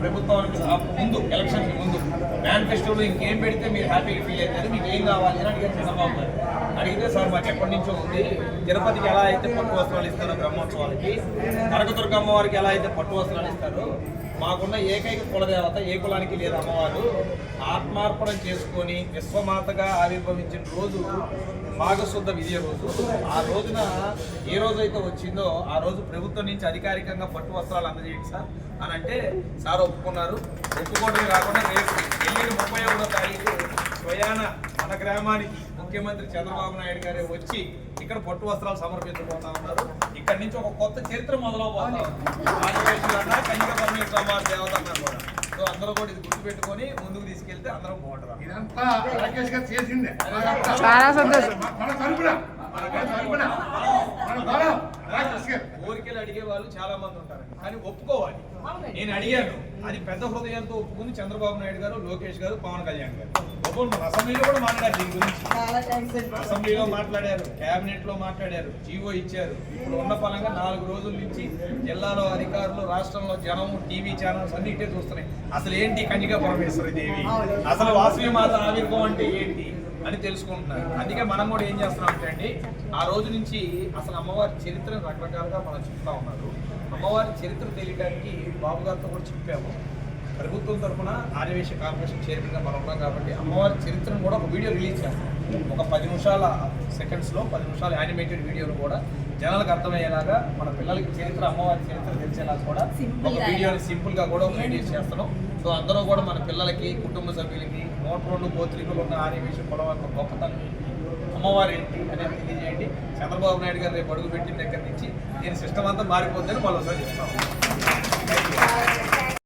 ప్రభుత్వానికి ముందు ఎలక్షన్ ముందు మేనిఫెస్టోలో ఇంకేం పెడితే మీరు హ్యాపీగా ఫీల్ అవుతుంది మీకు ఏం కావాలి అని అడిగారు చంద్రబాబు గారు. అడిగితే సార్ మాకు ఎప్పటి నుంచో ఉంది తిరుపతికి ఎలా అయితే పట్టు వస్త్రాలు ఇస్తారో బ్రహ్మోత్సవాలకి తరగతుర్గమ్మ వారికి ఎలా అయితే పట్టు వస్త్రాలు ఇస్తారో మాకున్న ఏకైక కులదేవత ఏ కులానికి లేదు అమ్మవారు. ఆత్మార్పణం చేసుకొని విశ్వమాతగా ఆవిర్భవించిన రోజు మాఘశుద్ధ విజయ రోజు. ఆ రోజున ఏ రోజు అయితే వచ్చిందో ఆ రోజు ప్రభుత్వం నుంచి అధికారికంగా పట్టు వస్త్రాలు అందజేయండి సార్ అని అంటే సార్ ఒప్పుకున్నారు. ఒప్పుకోవడమే కాకుండా రేపు ఎల్లుండి ముప్పై ఒకటో తారీఖు స్వయాన మన గ్రామానికి ముఖ్యమంత్రి చంద్రబాబు నాయుడు గారే వచ్చి ఇక్కడ పట్టు వస్త్రాలు సమర్పించబోతా ఉన్నారు. ఇక్కడ నుంచి ఒక కొత్త చరిత్ర మొదలవబోతా ఆదివాసీలన్నా కన్యక పరమేశ్వర దేవత కూడా. సో అందరూ కూడా ఇది గుర్తుపెట్టుకొని ముందుకు తీసుకెళ్తే అందరం బాగుంటారు. ఇదంతా రాకేష్ గారు చేసిందే. చాలా సంతోషం. మన తరపున మన తరపున. మన బలం రాకేష్ గారు. కోరికలు అడిగే వాళ్ళు చాలా మంది ఉంటారు కానీ ఒప్పుకోవాలి. నేను అడిగాను. అది పెద్ద హృదయంతో ఒప్పుకుంది చంద్రబాబు నాయుడు గారు లోకేష్ గారు పవన్ కళ్యాణ్ గారు. అసెంబ్లీలో కూడా మాట్లాడారు దీని గురించి. అసెంబ్లీలో మాట్లాడారు కేబినెట్లో మాట్లాడారు జీవో ఇచ్చారు. ఇప్పుడు ఉన్న పరంగా నాలుగు రోజుల నుంచి జిల్లాలో అధికారులు రాష్ట్రంలో జనం టీవీ ఛానల్స్ అన్నిటే చూస్తున్నాయి. అసలు ఏంటి కన్యకా పరమేశ్వరి దేవి అసలు వాసవి మాత ఆవిర్భం అంటే ఏంటి? అని తెలుసుకుంటున్నారు. అందుకే మనం కూడా ఏం చేస్తున్నాం అంటే అండి ఆ రోజు నుంచి అసలు అమ్మవారి చరిత్రను రకరకాలుగా మనం చెప్తా ఉన్నారు. అమ్మవారి చరిత్ర తెలియడానికి బాబు గారితో కూడా చెప్పాము. ప్రభుత్వం తరఫున ఆర్యవేశ కార్పొరేషన్ చైర్మన్గా మనం ఉన్నాం కాబట్టి అమ్మవారి చరిత్రను కూడా ఒక వీడియో రిలీజ్ చేస్తాం. ఒక పది నిమిషాల సెకండ్స్లో పది నిమిషాల యానిమేటెడ్ వీడియోలు కూడా జనాలకు అర్థమయ్యేలాగా మన పిల్లలకి చరిత్ర అమ్మవారి చరిత్ర తెలిసేలాగా కూడా ఒక. వీడియోని సింపుల్గా కూడా ఒక రిలీజ్ చేస్తున్నాం సో అందరూ కూడా మన పిల్లలకి కుటుంబ సభ్యులకి నూట రెండు గోత్రికులు ఉన్న ఆర్యవేశ కులం యొక్క గొప్పతనం అమ్మవారు ఏంటి అనేది తెలియజేయండి చంద్రబాబు నాయుడు గారు రేపు అడుగు పెట్టిన దగ్గర నుంచి నేను సిస్టమ్ అంతా మారిపోద్దని మరోసారి చెప్తాను Thank you.